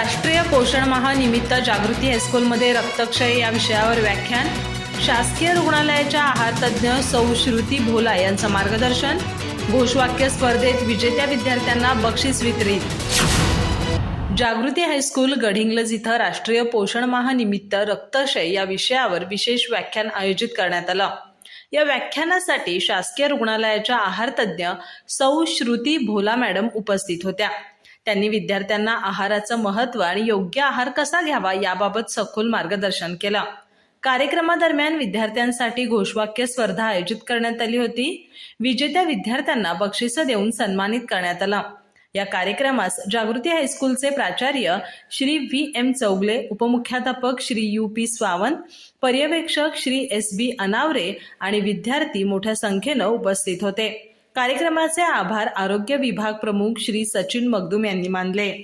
राष्ट्रीय पोषण महानिमित्त जागृती हायस्कूलमध्ये रक्तक्षय या विषयावर व्याख्यान. शासकीय रुग्णालयाच्या आहार तज्ज्ञ सौ श्रुती भोला यांचं मार्गदर्शन. घोषवाक्य स्पर्धेत विजेत्या विद्यार्थ्यांना बक्षीस वितरित. जागृती हायस्कूल गडिंग्लज इथं राष्ट्रीय पोषण महानिमित्त रक्तक्षय या विषयावर विशेष व्याख्यान आयोजित करण्यात आलं. या व्याख्यानासाठी शासकीय रुग्णालयाच्या आहार तज्ज्ञ सौ श्रुती भोला मॅडम उपस्थित होत्या. त्यांनी विद्यार्थ्यांना आहाराचं महत्त्व आणि योग्य आहार कसा घ्यावा याबाबत सखोल मार्गदर्शन केलं. कार्यक्रमादरम्यान विद्यार्थ्यांसाठी घोषवाक्य स्पर्धा आयोजित करण्यात आली होती. विजेत्या विद्यार्थ्यांना बक्षिसं देऊन सन्मानित करण्यात आलं. या कार्यक्रमास जागृती हायस्कूलचे प्राचार्य श्री व्ही. एम. चौगले उपमुख्याध्यापक श्री यू. पी. स्वावन पर्यवेक्षक श्री एस. बी. अनावरे आणि विद्यार्थी मोठ्या संख्येनं उपस्थित होते. कार्यक्रमाचे आभार आरोग्य विभाग प्रमुख श्री सचिन मगदुम यांनी मानले.